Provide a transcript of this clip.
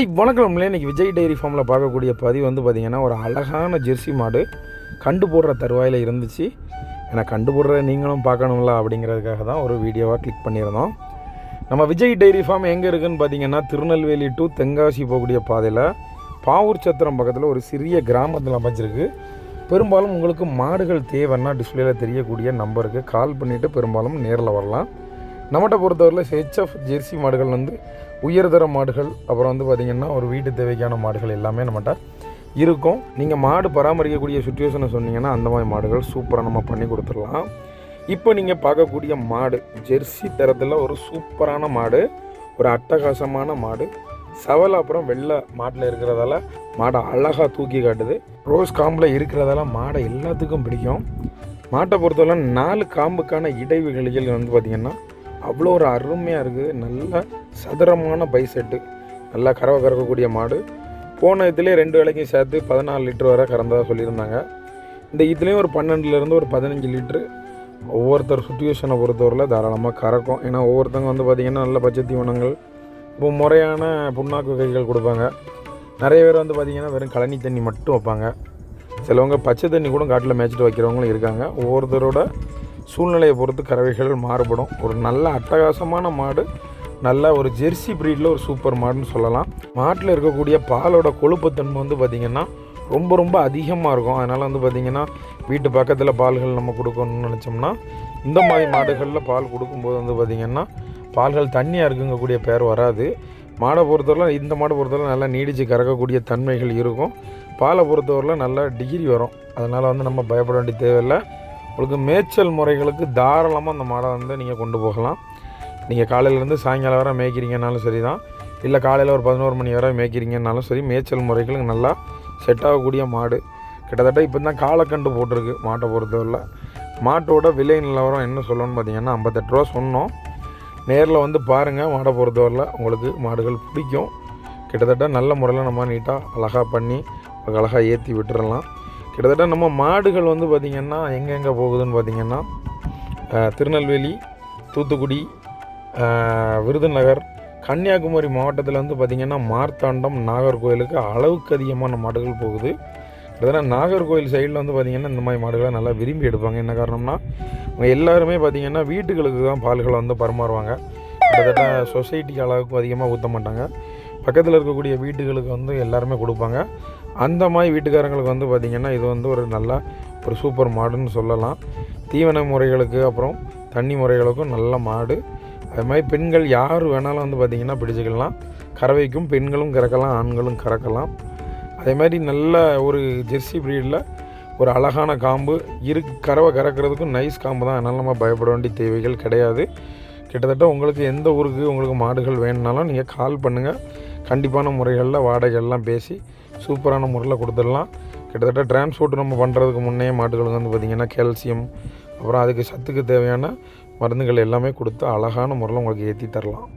ஐய் வணக்கம் இன்றைக்கி விஜய் டைரி ஃபார்மில் பார்க்கக்கூடிய பதிவு வந்து பார்த்திங்கன்னா ஒரு அழகான ஜெர்சி மாடு கண்டு போடுற தருவாயில் இருந்துச்சு. ஏன்னா கண்டு போடுற நீங்களும் பார்க்கணும்ல அப்படிங்கிறதுக்காக தான் ஒரு வீடியோவாக கிளிக் பண்ணியிருந்தோம். நம்ம விஜய் டைரி ஃபார்ம் எங்கே இருக்குதுன்னு பார்த்தீங்கன்னா திருநெல்வேலி டு தென்காசி போகக்கூடிய பாதையில் பாவூர் சத்திரம் பக்கத்தில் ஒரு சிறிய கிராமத்தில் அமைஞ்சிருக்கு. பெரும்பாலும் உங்களுக்கு மாடுகள் தேவைன்னா டிஸ்பிளேயில் தெரியக்கூடிய நம்பருக்கு கால் பண்ணிவிட்டு பெரும்பாலும் நேரில் வரலாம். நம்மகிட்ட பொறுத்தவரையில் ஹெச்எஃப் ஜெர்சி மாடுகள் வந்து உயர்தர மாடுகள் அப்புறம் வந்து பார்த்திங்கன்னா ஒரு வீட்டு தேவைக்கான மாடுகள் எல்லாமே நம்மகிட்ட இருக்கும். நீங்கள் மாடு பராமரிக்கக்கூடிய சுச்சுவேஷனை சொன்னீங்கன்னா அந்த மாதிரி மாடுகள் சூப்பராக நம்ம பண்ணி கொடுத்துடலாம். இப்போ நீங்கள் பார்க்கக்கூடிய மாடு ஜெர்சி தரத்தில் ஒரு சூப்பரான மாடு ஒரு அட்டகாசமான மாடு சவல் அப்புறம் வெள்ளை மாட்டில் இருக்கிறதால மாடை அழகாக தூக்கி காட்டுது. ரோஸ் காம்பில் இருக்கிறதால மாடை எல்லாத்துக்கும் பிடிக்கும். மாட்டை பொறுத்தவரை நாலு காம்புக்கான இடைவெளிகள் வந்து பார்த்திங்கன்னா அவ்வளோ ஒரு அருமையாக இருக்குது. நல்ல சதுரமான பை செட்டு நல்லா கறவை கறக்கக்கூடிய மாடு. போன இதுலேயே ரெண்டு வேலைக்கும் சேர்த்து பதினாலு லிட்டர் வரை கறந்ததாக சொல்லியிருந்தாங்க. இந்த இதுலேயும் ஒரு பன்னெண்டுலேருந்து ஒரு பதினஞ்சு லிட்ரு ஒவ்வொருத்தர் சுச்சுவேஷனை பொறுத்தவரையில் தாராளமாக கறக்கும். ஏன்னா ஒவ்வொருத்தவங்க வந்து பார்த்திங்கன்னா நல்ல பச்சை தீவனங்கள். இப்போ முறையான புண்ணாக்கு வகைகள் கொடுப்பாங்க. நிறைய பேர் வந்து பார்த்திங்கன்னா வெறும் கழனி தண்ணி மட்டும் வைப்பாங்க. சிலவங்க பச்சை தண்ணி கூட காட்டில் மேய்ச்சிட்டு வைக்கிறவங்களும் இருக்காங்க. ஒவ்வொருத்தரோட சூழ்நிலையை பொறுத்து கறவைகள் மாறுபடும். ஒரு நல்ல அட்டகாசமான மாடு நல்ல ஒரு ஜெர்சி ப்ரீடில் ஒரு சூப்பர் மாடுன்னு சொல்லலாம். மாட்டில் இருக்கக்கூடிய பாலோட கொழுப்புத்தன்மை வந்து பார்த்திங்கன்னா ரொம்ப ரொம்ப அதிகமாக இருக்கும். அதனால் வந்து பார்த்திங்கன்னா வீட்டு பக்கத்தில் பால்கள் நம்ம கொடுக்கணும்னு நினச்சோம்னா இந்த மாதிரி மாடுகளில் பால் கொடுக்கும்போது வந்து பார்த்திங்கன்னா பால்கள் தண்ணியாக இருக்குங்கக்கூடிய பேர் வராது. மாடை பொறுத்தவரை இந்த மாடை பொறுத்தவரை நல்லா நீடித்து கறக்கக்கூடிய தன்மைகள் இருக்கும். பாலை பொறுத்தவரையில் நல்லா டிகிரி வரும். அதனால் வந்து நம்ம பயப்பட வேண்டிய தேவையில்லை. உங்களுக்கு மேய்ச்சல் முறைகளுக்கு தாராளமாக அந்த மாடை வந்து நீங்கள் கொண்டு போகலாம். நீங்கள் காலையிலேருந்து சாயங்காலம் வரை மேய்க்கிறீங்கனாலும் சரி தான் இல்லை காலையில் ஒரு பதினோரு மணி வரை மேய்க்கிறீங்கனாலும் சரி மேய்ச்சல் முறைகளுக்கு நல்லா செட் ஆகக்கூடிய மாடு. கிட்டத்தட்ட இப்போ தான் காலக்கண்டு போட்டிருக்கு மாட்டை பொறுத்தவரையில். மாட்டோட விலை நிலவரம் என்ன சொல்லணும்னு பார்த்தீங்கன்னா ஐம்பத்தெட்டு ரூபா சொன்னோம். நேரில் வந்து பாருங்கள் மாடை பொறுத்தவரையில் உங்களுக்கு மாடுகள் பிடிக்கும். கிட்டத்தட்ட நல்ல முறையில் நம்ம நீட்டாக அழகாக பண்ணி அழகாக ஏற்றி விட்டுறலாம். கிட்டத்தட்ட நம்ம மாடுகள் வந்து பார்த்திங்கன்னா எங்கெங்கே போகுதுன்னு பார்த்திங்கன்னா திருநெல்வேலி தூத்துக்குடி விருதுநகர் கன்னியாகுமரி மாவட்டத்தில் வந்து பார்த்திங்கன்னா மார்த்தாண்டம் நாகர்கோயிலுக்கு அளவுக்கு அதிகமான மாடுகள் போகுது. கிட்டத்தட்ட நாகர்கோயில் சைடில் வந்து பார்த்திங்கன்னா இந்த மாதிரி மாடுகளை நல்லா விரும்பி எடுப்பாங்க. என்ன காரணம்னா அவங்க எல்லாருமே பார்த்திங்கன்னா வீட்டுகளுக்கு தான் பால்களை வந்து பரிமாறுவாங்க கிட்டத்தட்ட சொசைட்டி அளவுக்கு அதிகமாக ஊற்ற மாட்டாங்க. பக்கத்தில் இருக்கக்கூடிய வீட்டுகளுக்கு வந்து எல்லாருமே கொடுப்பாங்க. அந்த மாதிரி வீட்டுக்காரங்களுக்கு வந்து பார்த்திங்கன்னா இது வந்து ஒரு நல்ல ஒரு சூப்பர் மாடுன்னு சொல்லலாம். தீவன முறைகளுக்கு அப்புறம் தண்ணி முறைகளுக்கும் நல்ல மாடு. அது மாதிரி பெண்கள் யார் வேணாலும் வந்து பார்த்திங்கன்னா பிடிச்சிக்கலாம். கறவைக்கும் பெண்களும் கறக்கலாம் ஆண்களும் கறக்கலாம். அதே மாதிரி நல்ல ஒரு ஜெர்சி ப்ரீடில் ஒரு அழகான காம்பு. இரு கறவை கறக்கிறதுக்கும் நைஸ் காம்பு தான். அதனால் நம்ம பயப்பட வேண்டிய தேவைகள் கிடையாது. கிட்டத்தட்ட உங்களுக்கு எந்த ஊருக்கு உங்களுக்கு மாடுகள் வேணும்னாலும் நீங்கள் கால் பண்ணுங்கள் கண்டிப்பான முறைகளில் வாடகைகள்லாம் பேசி சூப்பரான முறையில் கொடுத்துடலாம். கிட்டத்தட்ட டிரான்ஸ்போர்ட் நம்ம பண்ணுறதுக்கு முன்னே மாட்டுகளுக்கு வந்து பார்த்திங்கன்னா கால்சியம் அப்புறம் அதுக்கு சத்துக்கு தேவையான மருந்துகள் எல்லாமே கொடுத்து அழகான முறையில் உங்களுக்கு ஏற்றி தரலாம்.